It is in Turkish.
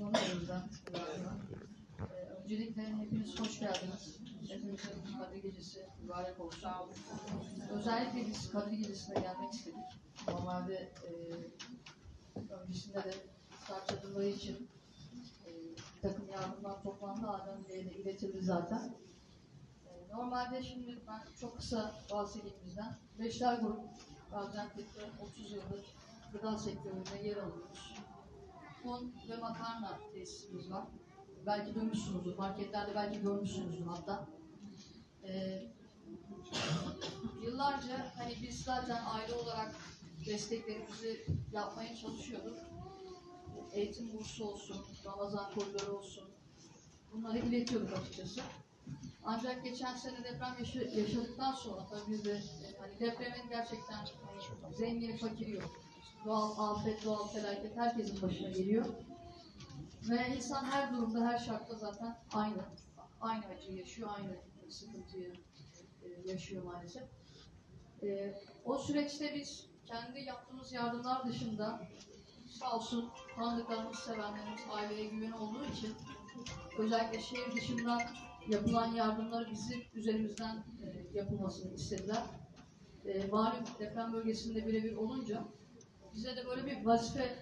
Londra'dan. Ee, öncelikle hepiniz hoş geldiniz. Hepimizin Kadir Gecesi mübarek olsun. Özellikle biz Kadir Gecesi'ne gelmek istedik. Normalde e, öncesinde de çadırları için e, bir takım yardımlar toplandı. Adem Bey'e de iletildi zaten. E, normalde şimdi ben çok kısa bahsedeyim bizden. Beşler Grup Gaziantep'te 30 yıldır gıda sektöründe yer alıyoruz. Un ve makarna tesisimiz var. Belki duymuşsunuzdur, marketlerde belki görmüşsünüzdür hatta. Ee, yıllarca hani biz zaten aile olarak desteklerimizi yapmaya çalışıyorduk. Eğitim bursu olsun, Ramazan koridoru olsun. Bunları iletiyorduk açıkçası. Ancak geçen sene deprem yaşa- yaşadıktan sonra tabii biz de e, hani depremin gerçekten hani zengin fakiri yok. Doğal afet, doğal felaket herkesin başına geliyor. Ve insan her durumda, her şartta zaten aynı. Aynı acıyı yaşıyor, aynı sıkıntıyı e, yaşıyor maalesef. E, o süreçte biz kendi yaptığımız yardımlar dışında sağ olsun tanıdıklarımız, sevenlerimiz aileye güven olduğu için özellikle şehir dışından yapılan yardımları bizim üzerimizden e, yapılmasını istediler. Malum deprem bölgesinde birebir olunca bize de böyle bir vazife